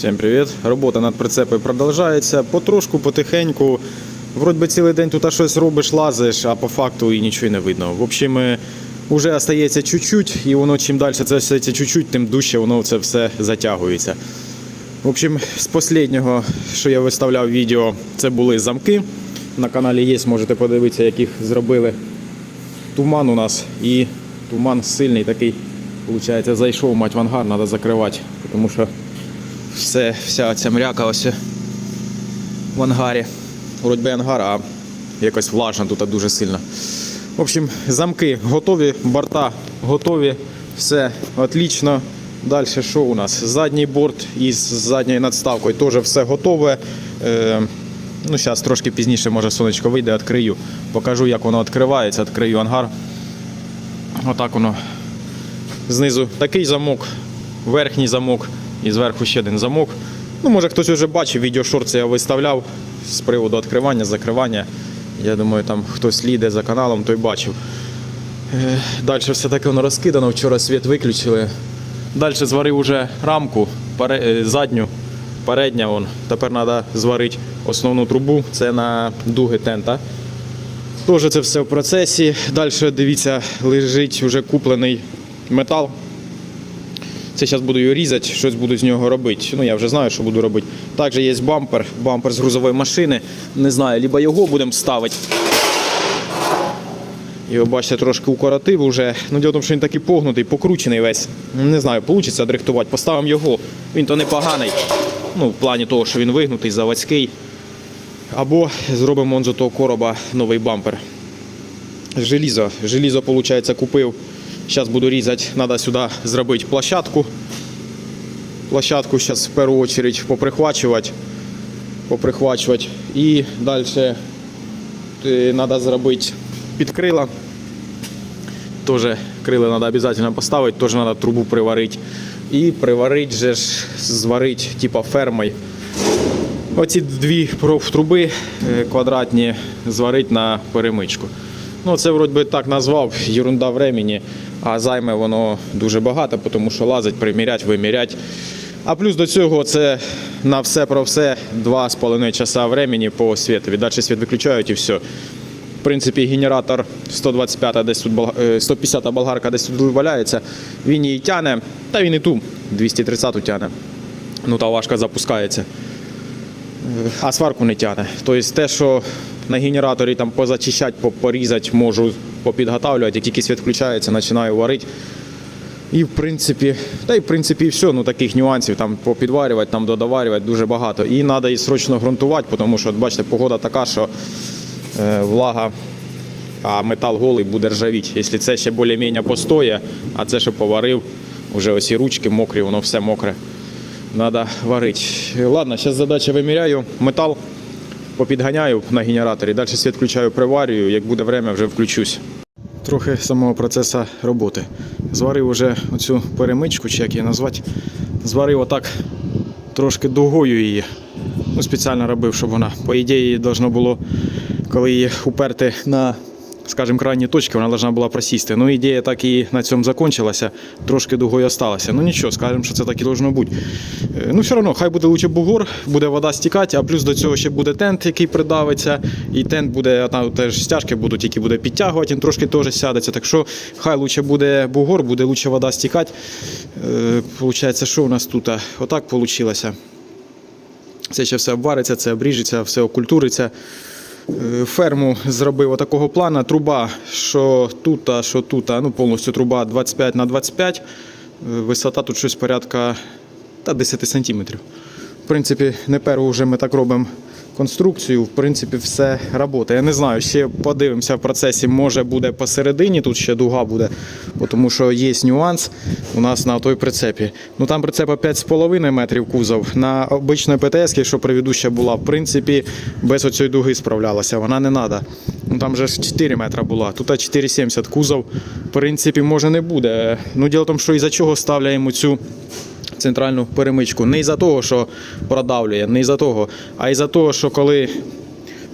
Всім привіт! Робота над прицепою продовжується. Потрошку, потихеньку. Вроді би цілий день тут щось робиш, лазиш, а по факту і нічого не видно. В общем, е, уже остається чуть-чуть, і воно чим далі це остається чуть-чуть, тим дужче воно це все затягується. В общем, з останнього, що я виставляв відео, це були замки. На каналі є, можете подивитися, яких зробили. Туман у нас і туман сильний такий. Получається, зайшов мать в ангар, треба закривати, тому що все, вся ця мряка ось в ангарі. Вроді би ангар, а якось влажно тут дуже сильно. В общем, замки готові, борта готові, все отлично. Далі що у нас? Задній борт із задньою надставкою теж все готове. Е, ну, Зараз трошки пізніше, може, сонечко вийде, відкрию. Покажу, як воно відкривається, відкрию ангар. Отак воно. Знизу такий замок, верхній замок і зверху ще один замок. Ну, може хтось вже бачив, відеошорт я виставляв з приводу відкривання, закривання. Я думаю, там хтось слідить за каналом, той бачив. Далі все таке воно розкидано, вчора світ виключили. Далі зварив уже рамку, е, задню, передня. Вон. Тепер треба зварити основну трубу, це на дуги тента. Теж це все в процесі. Далі дивіться, лежить вже куплений метал. Це зараз буду його різати, щось буду з нього робити. Ну, я вже знаю, що буду робити. Також є бампер, бампер з грузової машини. Не знаю, либо його будемо ставити. Його, бачите, трошки укоротив вже. Ну, діло в тому, що він такий погнутий, покручений весь. Не знаю, вийде дрихтувати. Поставимо його. Він то непоганий. Ну, в плані того, що він вигнутий, заводський. Або зробимо он з того короба новий бампер. Желізо. Желізо, виходить, купив. Зараз буду різати, треба сюди зробити площадку. Площадку зараз в першу чергу поприхвачувати. Поприхвачувати. І далі треба зробити підкрила. Теж крила треба обов'язково поставити, теж треба трубу приварити. І приварити же ж, типа фермою. Оці дві профтруби е, квадратні зварити на перемичку. Ну, це вроді так назвав, ерунда времени, а займе воно дуже багато, тому що лазить, примірять, вимірять. А плюс до цього це на все про все 2,5 часа времени по світу. Далі світ виключають і все. В принципі, генератор 125 десь тут бол- е, 150 болгарка десь тут валяється. Він її тяне, та він і ту 230 тяне. Ну та важко запускається а сварку не тягне. Тобто те, що на генераторі там позачищати, по- порізати, можу попідготавлювати, як тільки світ включається, починаю варити. І в принципі, та й в принципі все, ну таких нюансів там попідварювати, там додаварювати дуже багато. І треба і срочно ґрунтувати, тому що, от бачите, погода така, що е, влага, а метал голий буде ржавіти. Якщо це ще більш-менш постоє, а це що поварив, вже ось і ручки мокрі, воно все мокре. Надо варити. Ладно, зараз задача виміряю метал, попідганяю на генераторі, далі світ включаю, приварюю, як буде время, вже включусь. Трохи самого процесу роботи. Зварив уже оцю перемичку, чи як її назвати. Зварив отак трошки дугою її. Ну, спеціально робив, щоб вона, по ідеї, должно було, коли її уперти на, скажімо, крайні точки, вона должна була просісти. Ну, ідея так і на цьому закінчилася, трошки дугою осталася. Ну нічого, скажемо, що це так і должно бути. Е, Ну, все одно, хай буде лучше бугор, буде вода стікати, а плюс до цього ще буде тент, який придавиться, і тент буде, там теж стяжки будуть, які буде підтягувати, він трошки теж сядеться. Так що хай лучше буде бугор, буде лучше вода стікати. Е, Получається, що у нас тут? Отак вийшло. Це ще все обвариться, це обріжеться, все окультуриться. Е, Ферму зробив такого плана. Труба, що тут, а що тут, ну повністю труба 25 на 25. Е, Висота тут щось порядка та 10 сантиметрів. В принципі, не перво вже ми так робимо конструкцію. В принципі, все працює. Я не знаю, ще подивимося в процесі, може буде посередині, тут ще дуга буде, тому що є нюанс у нас на той прицепі. Ну там прицепа 5,5 метрів кузов. На обичної ПТС, що предыдуща була, в принципі, без оцієї дуги справлялася, вона не треба. Ну там же 4 метра була, тут 4,70 кузов. В принципі, може не буде. Ну, діло в тому, що із-за чого ставляємо цю центральну перемичку. Не із-за того, що продавлює, не із-за того, а із-за того, що коли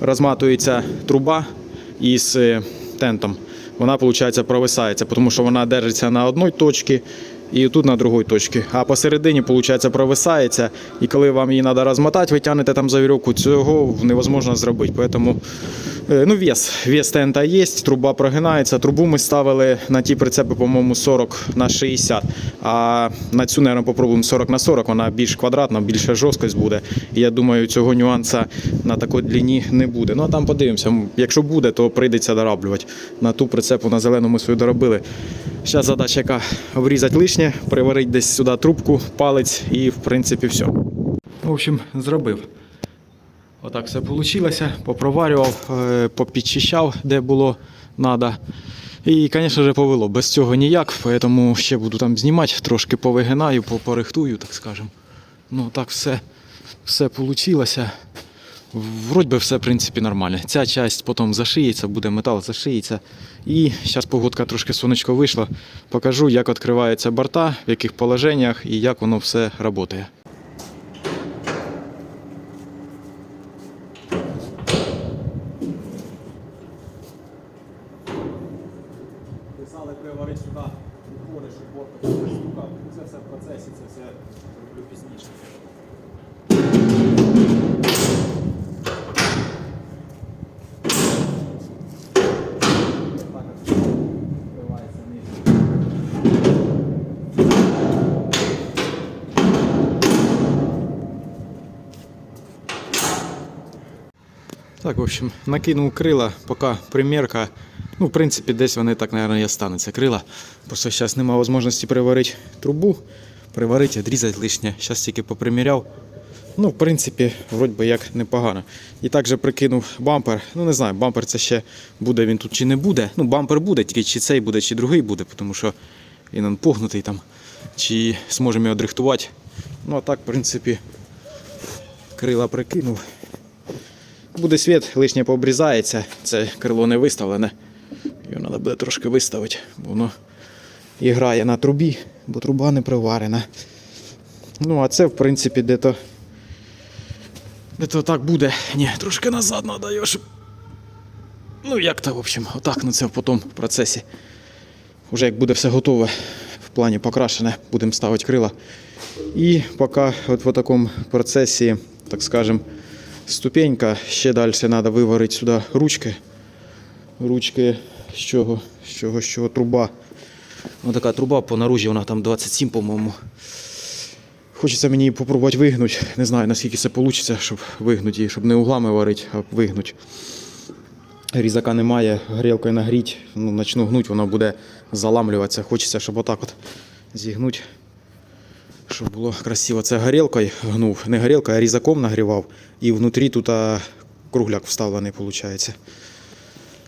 розматується труба із е, тентом, вона, виходить, провисається, тому що вона держиться на одній точці і тут на другій точці. А посередині, виходить, провисається, і коли вам її треба розмотати, ви тягнете там за вірьовку, цього невозможно зробити. Тому е, ну, вес, вес ТНТ є, труба прогинається. Трубу ми ставили на ті прицепи, по-моєму, 40 на 60. А на цю, мабуть, попробуємо 40 на 40, вона більш квадратна, більша жорсткость буде. І я думаю, цього нюанса на такій длині не буде. Ну а там подивимося. Якщо буде, то прийдеться дораблювати. На ту прицепу на зелену ми свою доробили. Зараз задача яка обрізати лишнє, приварити десь сюди трубку, палець і в принципі все. В общем, зробив. Отак все вийшло. Попроварював, е, попідчищав, де було треба. І, звісно ж, повело. Без цього ніяк, тому ще буду там знімати, трошки повигинаю, попорихтую, так скажемо. Ну так все, все вийшло. Вроді би все, в принципі, нормально. Ця часть потім зашиється, буде метал зашиється. І зараз погодка трошки сонечко вийшла. Покажу, як відкриваються борта, в яких положеннях і як воно все працює. Так, в общем, накинув крила, поки примірка. Ну, в принципі, десь вони так, мабуть, і остануться крила. Просто зараз немає можливості приварити трубу, приварити, відрізати лишнє. Зараз тільки поприміряв. Ну, в принципі, вроді би як непогано. І також прикинув бампер. Ну, не знаю, бампер це ще буде він тут чи не буде. Ну, бампер буде, тільки чи цей буде, чи другий буде, тому що він погнутий там. Чи зможемо його дрихтувати. Ну, а так, в принципі, крила прикинув. Буде світ, лишнє пообрізається. Це крило не виставлене. Його треба буде трошки виставити, бо воно і грає на трубі, бо труба не приварена. Ну, а це, в принципі, де-то. Де-то так буде. Ні, трошки назад треба щоб. Ну, як то, в общем, отак, ну це потім в процесі. Уже як буде все готове, в плані покрашене, будемо ставити крила. І поки от в такому процесі, так скажем, ступенька, ще далі треба виварити сюди ручки. Ручки з чого? З чого, з чого труба. Ось така труба по наружі, вона там 27, по-моєму. Хочеться мені попробувати вигнути. Не знаю, наскільки це вийде, щоб вигнути її, щоб не углами варити, а вигнути. Різака немає, грілкою нагріть, ну, начну гнуть, вона буде заламлюватися. Хочеться, щоб отак от зігнути. Щоб було красиво. Це горілкою гнув. Не горілкою, а різаком нагрівав. І внутрі тут кругляк вставлений, виходить.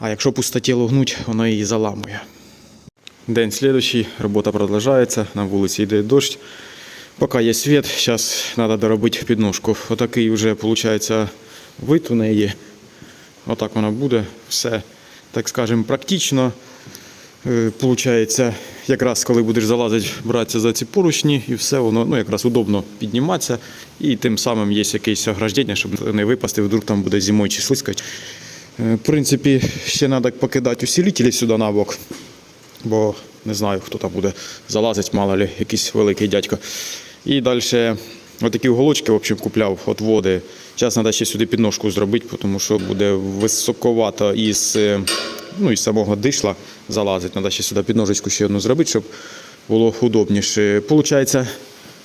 А якщо пустотіло гнуть, воно її заламує. День слідуючий, робота продовжується, на вулиці йде дощ. Поки є світ, зараз треба доробити підножку. Отакий вже виходить вид у неї. Отак вона буде. Все, так скажемо, практично. Е, Получається, якраз коли будеш залазити, братися за ці поручні, і все воно ну, якраз удобно підніматися. І тим самим є якесь ограждення, щоб не випасти, вдруг там буде зимою чи слизько. Е, В принципі, ще треба покидати усилителі сюди на бок, бо не знаю, хто там буде залазити, мало ли, якийсь великий дядько. І далі отакі уголочки в общем, купляв от води. Зараз треба ще сюди підножку зробити, тому що буде високовато із, е, ну, із самого дишла залазити. Треба ще сюди підножечку ще одну зробити, щоб було удобніше. Получається,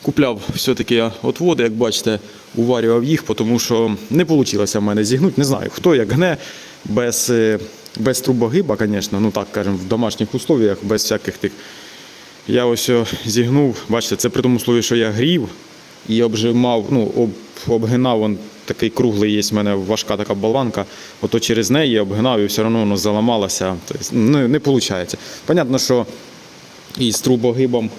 купляв все-таки я от води, як бачите, уварював їх, тому що не вийшло в мене зігнути. Не знаю, хто як гне, без, е, без трубогиба, звісно, ну так кажемо, в домашніх условіях, без всяких тих. Я ось зігнув, бачите, це при тому слові, що я грів і обжимав, ну, об, обгинав, он такий круглий є в мене важка така болванка, ото через неї обгинав і все одно воно заламалося. Тобто, не виходить. Понятно, що і з трубогибом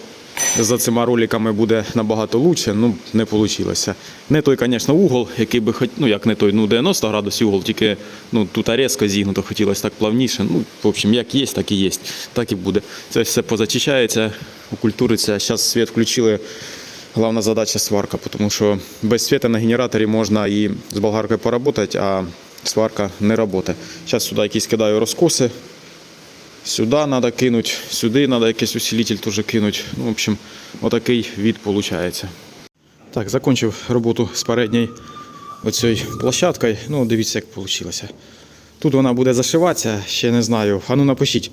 за цими роликами буде набагато краще, ну не вийшло. Не той, звісно, угол, який би хоч, ну як не той, ну 90 градусів угол, тільки ну, тут різко зігнуто, хотілося так плавніше. Ну, в общем, як є, так і є, так і буде. Це все позачищається, окультуриться. Зараз світ включили. Головна задача сварка, тому що без світу на генераторі можна і з болгаркою поработати, а сварка не працює. Зараз сюди якісь кидаю розкоси, Сюди треба кинути, сюди треба якийсь усилитель теж кинути. Ну, в общем, отакий від виходить. Так, закінчив роботу з передньою оцією площадкою. Ну, дивіться, як вийшло. Тут вона буде зашиватися, ще не знаю. А ну напишіть,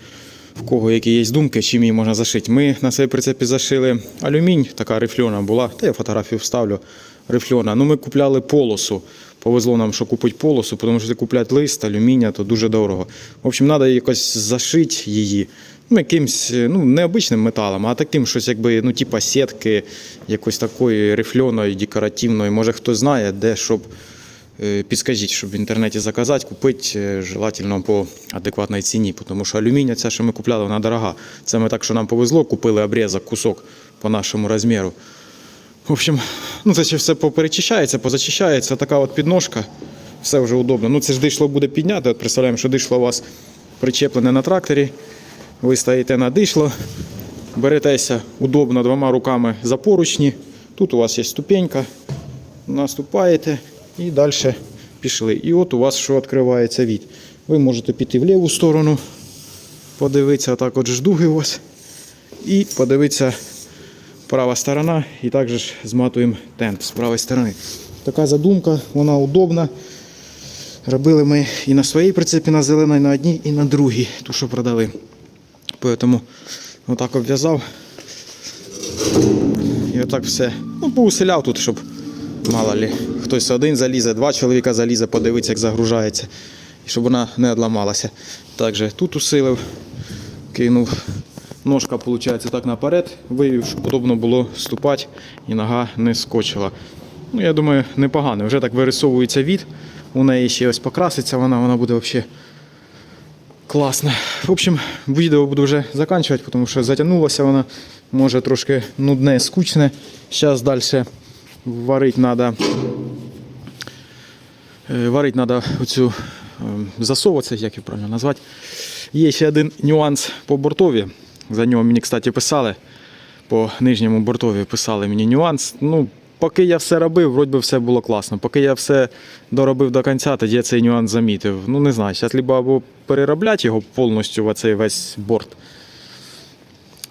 в кого які є думки, чим її можна зашити. Ми на цій прицепі зашили алюмінь, така рифльона була, та я фотографію вставлю. Рифльона. Ну ми купляли полосу. Повезло нам, що купити полосу, тому що купляти лист, алюмінія, то дуже дорого. В общем, треба якось зашити її. Ну, якимсь ну, не обичним металом, а таким щось, якби, ну, типа сітки, якось такої рифльоної, декоративної. Може хтось знає, де щоб Підскажіть, щоб в інтернеті заказати, купити е, желательно по адекватній ціні, тому що алюмінія, ця, що ми купляли, вона дорога. Це ми так, що нам повезло, купили обрізок, кусок по нашому розміру. В общем, ну це ще все поперечищається, позачищається, така от підножка, все вже удобно. Ну це ж дишло буде підняти. От представляємо, що дишло у вас причеплене на тракторі. Ви стоїте на дишло, беретеся удобно двома руками за поручні. Тут у вас є ступенька, наступаєте і далі пішли. І от у вас що відкривається від. Ви можете піти в ліву сторону, подивитися, отак от дуги у вас. І подивитися права сторона, і також зматуємо тент з правої сторони. Така задумка, вона удобна. Робили ми і на своїй прицепі на зеленій, на одній, і на другій, ту, що продали. Тому отак обв'язав. І отак все. Ну, поуселяв тут, щоб мало лі, хтось один залізе, два чоловіка залізе, подивиться, як загружається. І щоб вона не одламалася. Також тут усилив, кинув. Ножка, виходить, так наперед, вивів, щоб удобно було ступати і нога не скочила. Ну, я думаю, непогано. Вже так вирисовується від. У неї ще ось покраситься, вона, вона буде взагалі класна. В общем, відео буду вже закінчувати, тому що затягнулося вона. Може трошки нудне, скучне. Зараз далі варити треба. Варити треба оцю ем, засову, як її правильно назвати. Є ще один нюанс по бортові. За нього мені, кстати, писали. По нижньому бортові писали мені нюанс. Ну, поки я все робив, вроді все було класно. Поки я все доробив до кінця, тоді я цей нюанс замітив. Ну, не знаю, зараз либо або переробляти його повністю в оцей весь борт.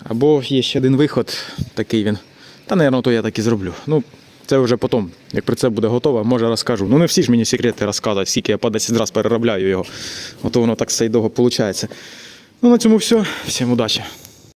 Або є ще один виход, такий він. Та, мабуть, то я так і зроблю. Ну, це вже потім, як про це буде готово, може розкажу. Ну не всі ж мені секрети розказують, скільки я по 10 разів переробляю його. Ото воно так все й довго виходить. Ну на цьому все. Всім удачі.